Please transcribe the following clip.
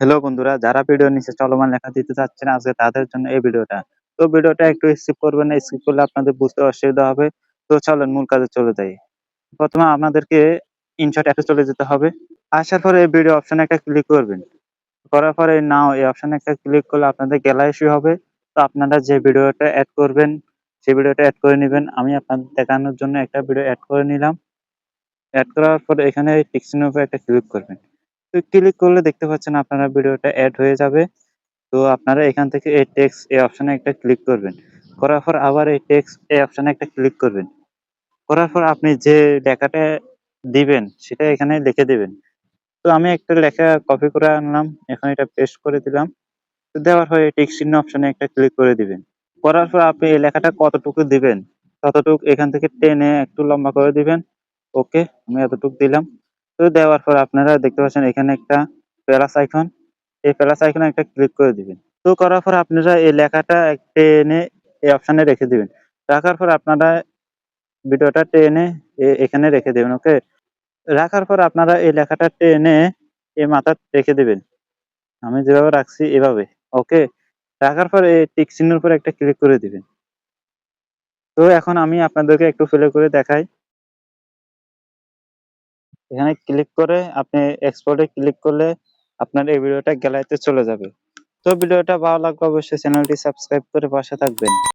Hello বন্ধুরা, যারা video নিচে চলমান লেখা দিতে চাচ্ছেন আজকে তাদের জন্য এই ভিডিওটা তো ভিডিওটা একটু স্কিপ করবেন না স্কিপ করলে আপনাদের বুঝতে অসুবিধা হবে। তো চলেন মূল কাজে চলে যাই। প্রথমে আপনাদেরকে ইনশট অ্যাপে চলে যেতে হবে। আসার পরে এই ভিডিও অপশনে একটা ক্লিক করবেন। করার পরে নাও এই অপশনে একটা ক্লিক করলে আপনাদের গ্যালারি হবে। তো আপনারা যে ভিডিওটা অ্যাড করবেন সেই ভিডিওটা অ্যাড করে নেবেন, আমি আপনাদের দেখানোর জন্য একটা ভিডিও অ্যাড করে নিলাম। অ্যাড করার পর এখানে টিকসিনের উপর একটা ক্লিক করবেন। তো ক্লিক করলে দেখতে পাচ্ছেন আপনারা ভিডিওটা অ্যাড হয়ে যাবে। তো আপনারা এখান থেকে এই টেক্সট এই অপশনে একটা ক্লিক করবেন। করার পর আবার এই টেক্সট এই অপশনে একটা ক্লিক করবেন। করার পর আপনি যে লেখাটা দিবেন, সেটা এখানে লিখে দিবেন। তো আমি একটা লেখা কপি করে আনলাম, এখন এটা পেস্ট করে দিলাম। তো দেওয়ার পরে টেক্সট চিহ্ন অপশনে একটা ক্লিক করে দিবেন। করার পর আপনি এই লেখাটা কতটুকু দিবেন? ততটুকু এখান থেকে টেনে একটু লম্বা করে দিবেন। ওকে আমি এতটুকু দিলাম। তো দেওয়ার পর আপনারা দেখতে পাচ্ছেন এখানে একটা প্লাস আইকন। এই প্লাস আইকনে একটা ক্লিক করে দিবেন। তো করার পর আপনারা এই লেখাটা টেনে এই অপশনে রেখে দিবেন। রাখার পর আপনারা ভিডিওটা টেনে এখানে রেখে দেবেন, ওকে? রাখার পর আপনারা এই লেখাটা টেনে এই মাথা রেখে দিবেন। আমি যেভাবে রাখছি এভাবে, ওকে? রাখার পর এই টিক চিহ্নের উপর একটা ক্লিক করে দিবেন। তো এখন আমি আপনাদেরকে একটু ফেলে করে দেখাই। এখানে ক্লিক করে আপনি এক্সপোর্টে ক্লিক করলে আপনার এই ভিডিওটা গ্যালারিতে চলে যাবে। তো ভিডিওটা ভালো লাগলে অবশ্যই চ্যানেলটি সাবস্ক্রাইব করে পাশে থাকবেন।